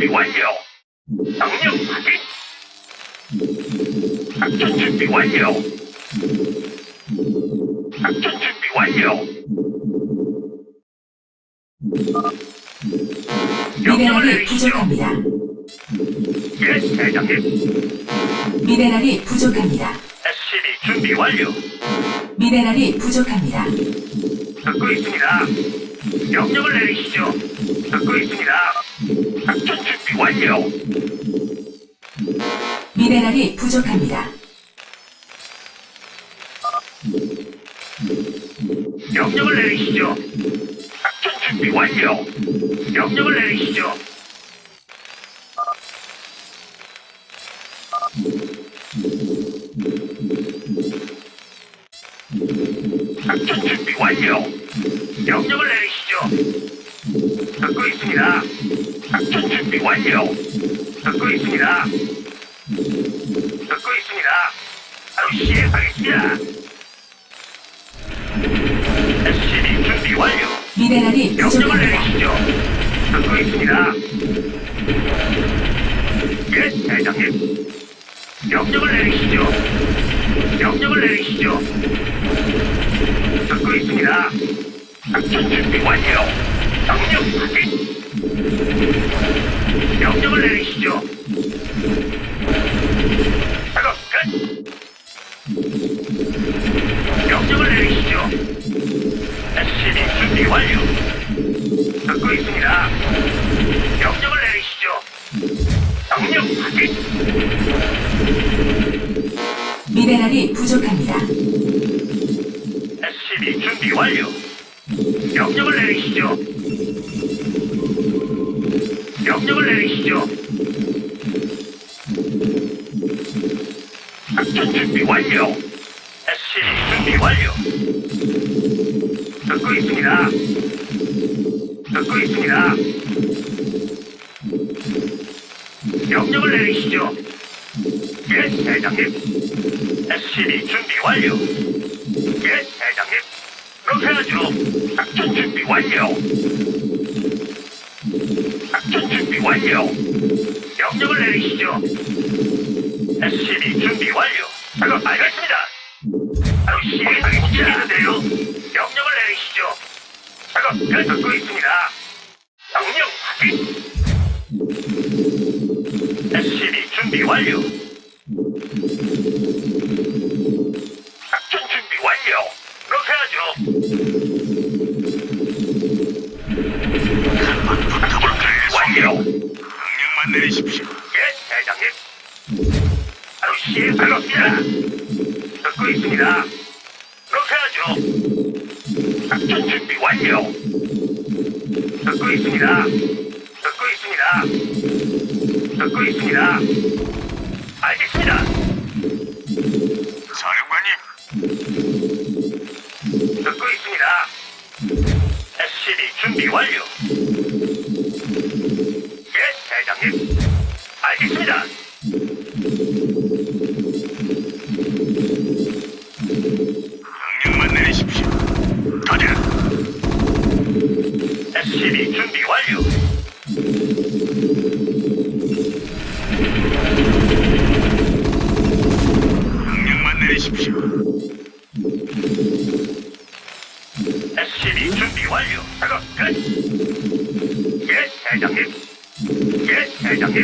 준비 완료. 명령 확인. 작전 준비 완료. 작전 준비 완료. 미네랄이. 부족합니다. 예, 대장님. 미네랄이 부족합니다. SCB 준비 완료. 미네랄이 부족합니다. 듣고 있습니다. 명령을 내리시죠. 듣고 있습니다. 완료. 미네랄이 부족합니다. 명령을 내리시죠. 작전 준비 완료. 명령을 내리시죠. 작전 준비 완료. 명령을 내리시죠. 듣고 있습니다. 준비 완료. 듣고 있습니다. 듣고 있습니다. 바로 시행하겠습니다. SCB 준비 완료. 미네랄이 명령을 부족합니다. 내리시죠. 듣고 있습니다. 예, 대장님. 명령을 내리시죠. 명령을 내리시죠. 듣고 있습니다. 작전 준비 완료. 명령 확인. 명령을 내리시죠. 작업 끝. 명령을 내리시죠. SCB 준비 완료. 듣고 있습니다. 명령을 내리시죠. 명령 확인. 미네랄이 부족합니다. SCB 준비 완료. 명령을 내리시죠. 명령을 내리시죠. 작전 준비 완료. SCB 준비 완료. 듣고 있습니다. 듣고 있습니다. 명령을 내리시죠. 예, 대장님. SCB 준비 완료. 예, 대장님. 그렇게 하죠. 작전 준비 완료. 완료. 명령을 내리시죠. SCB 준비 완료. 작업 알겠습니다. 바로 시행하겠는데요. 명령을 내리시죠. 작업 끝 듣고 있습니다. 명령 확인. SCB 준비 완료. 작전 준비 완료. 그렇게 하죠. 내리십시오. 예, 대장님. 바로 시행하겠습니다. 듣고 있습니다. 그렇게 하죠. 작전 준비 완료. 듣고 있습니다. 듣고 있습니다. 듣고 있습니다. 알겠습니다. 사령관님, 듣고 있습니다. SCB 준비 완료. 예, 대장님.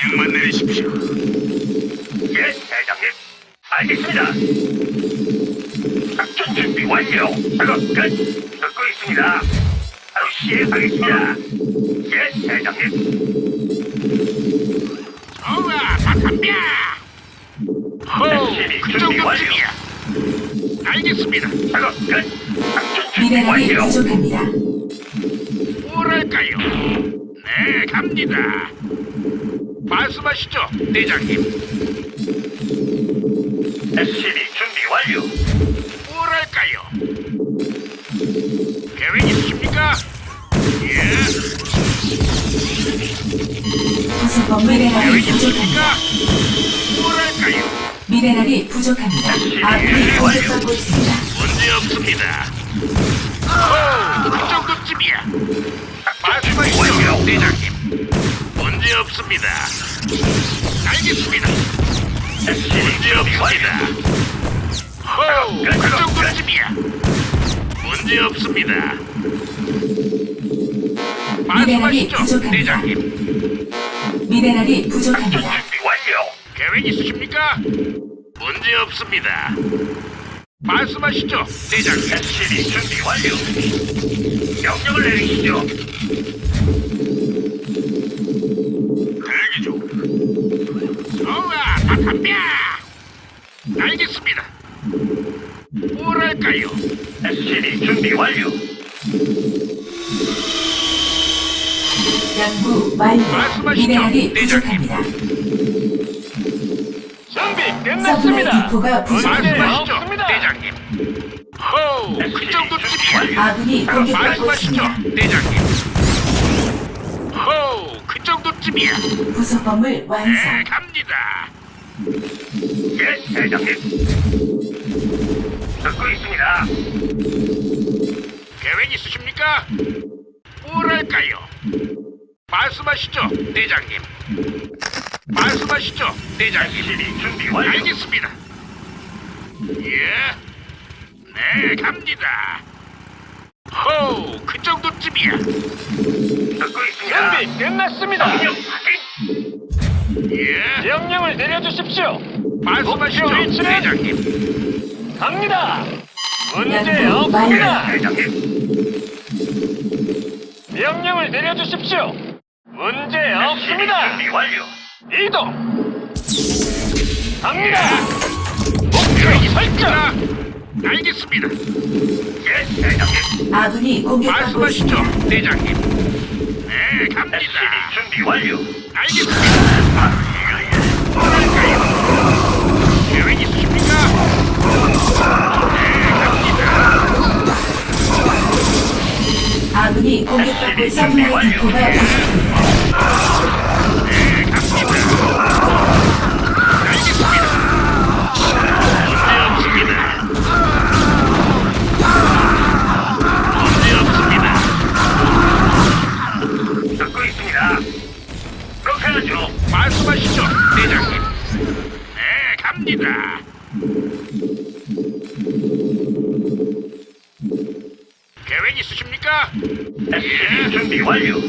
명령만 내리십시오. 예, 대장님. 알겠습니다. 작전 준비 완료. 작업 끝. 듣고 있습니다. 바로 시행하겠습니다. 예, 대장님. 좋아, 다 덤벼. 호, 그 준비 완료. 정도쯤이야. 알겠습니다. 작업 끝. 작전 준비 완료. 부족합니다. 뭐랄까요? 네, 갑니다. 말씀하시죠, 대장님. SCB 준비 완료. 뭐랄까요? 계획 있으십니까? 예, 부속 미네랄이 계획 부족합니다. 있으십니까? 뭐랄까요? 미네랄이 부족합니다. 아군이 공격받고 있습니다. 문제 없습니다. 호, 그 정도쯤이야. 작전 말씀하시죠, 대장님. 문제 없습니다. 알겠습니다. 문제 없습니다. 호우, 그 정도쯤이야. 문제 없습니다. 미네랄이 말씀하시죠, 부족합니다. 대장님. 미네랄이 부족합니다. 준비 완료. 계획 있으십니까? 문제 없습니다. 말씀하시죠, 대장님. SCB 준비 완료. 명령을 내리시죠. 대기 중. 좋아, 다 덤벼! 알겠습니다. 뭐랄까요? SCB 준비 완료. 연구 완료. 말씀하시죠, 미네랄이 대장님. 부족합니다. 준비 서플라이 디포가 부족합니다. 말씀하시죠, 없습니다. 대장님. 호우, 그 정도쯤이야. 아군이 공격받고 말씀하시죠, 있습니다. 대장님. 호우, 그 정도쯤이야. 부속 건물 네, 완성. 갑니다. 예, 대장님. 듣고 있습니다. 계획 있으십니까? 뭐랄까요? 말씀하시죠, 대장님. 말씀하시죠, 대장님. SCB 준비 완료. 알겠습니다. 예? 네, 갑니다. 호우, 그 정도쯤이야. 듣고 있습니다. 준비 끝났습니다. 명령 확인. 예? 명령을 내려주십시오. 말씀하시죠, 목표 위치는? 대장님. 갑니다. 문제 연구 예, 없습니다. 대장님. 명령을 내려주십시오. 문제 SCB 없습니다. 준비 완료. 이동. 갑니다. 목표 설정. 알겠습니다. 예, 대장님. 아군이 공격받고 말씀하시죠, 있습니다. 대장님. 네, 갑니다. 준비 완료. 알겠습니다. 뭐랄까요? 계획 있으십니까? 네, 갑니다. 아군이 공격받고 부족합 듣고 있습니다. 그렇게 하죠. 말씀하시죠, 대장님. 네, 갑니다. 계획 있으십니까? SCB 준비 완료.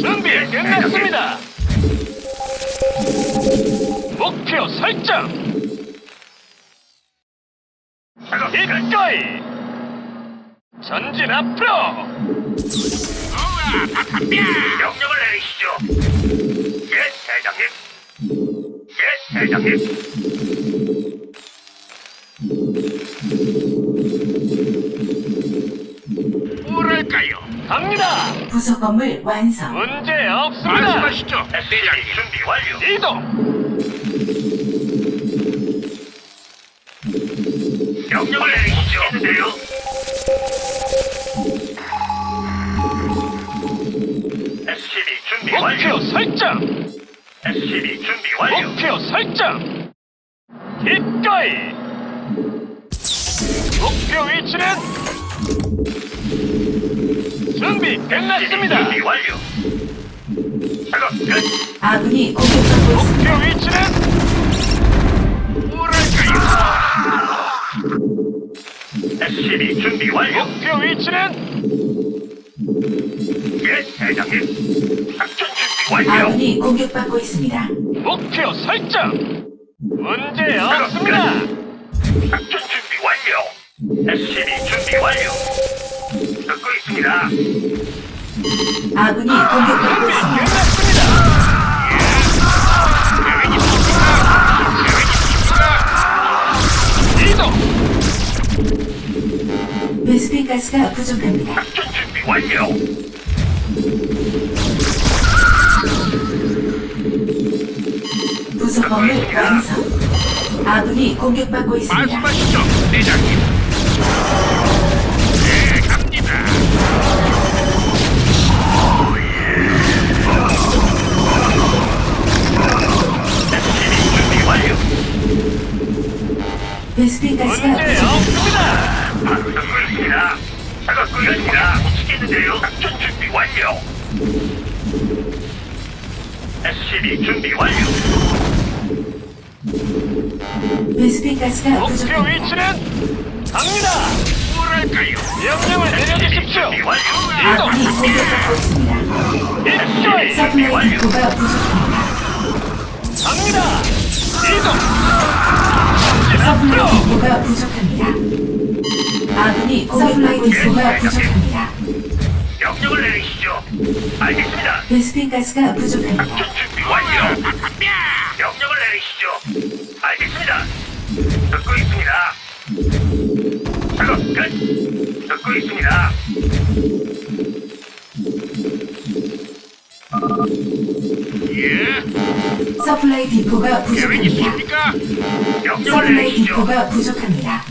준비 끝났습니다. 목표 설정. 작업 끝. 기꺼이. 전진 앞으로. 덤벼! 명령을 내리시죠. 예, 대장님. 예, 대장님. 뭐랄까요? 갑니다. 부속 건물 완성. 문제 없습니다. 말씀하시죠, 대장님. 준비 완료. 이동. 명령을 내리시죠. 준비 목표 완료. 설정. SCB 준비 완료. 목표 설정. 기꺼이. 목표 위치는 준비 끝났습니다. 준비 완료. 작업 끝. 아군이 공격받고 있습니다. 목표 위치는? SCB 준비 완료. 목표 위치는 예, 대장님. 작전 준비 완료. 아군이 공격받고 있습니다. 목표 설정. 문제 없습니다. 작전 준비 완료. SCB 준비 완료. 듣고 있습니다. 아군이 공격받고 준비 있습니다. 끝났습니다. 계획 있으십니까? 계획 있으십니까? 이동. 베스핀 가스가 부족합니다. 작전 완료. 부속 건물 완성. 아군이 공격받고 있습니다. 말씀하시죠, 대장님. 네, 갑니다. 준비 완료. 베스핀 가스가 문제 부족합니다. 없습니다. 작업 끝입니다. 있는데요. 준비 완료. SCB 준비 완료. 목표 위치는 갑니다. 뭐랄까요? 명령을 내려주십시오. 이동. 아군이 공격받고 있습니다. 갑니다. 이동. 서플라이 디포가 부족합니다. 아군이 서플라이 디포가 부족합니다. 명령을 내리시죠. 알겠습니다. 베스핀 가스가 부족합니다. 준비 완료. 명령을 내리시죠. 알겠습니다. 듣고 있습니다. 작업 끝. 듣고 있습니다. 예. 서플라이 디포가 계획 부족합니다. 있습니까? 명령을 서플라이 내리시죠. 디포가 부족합니다.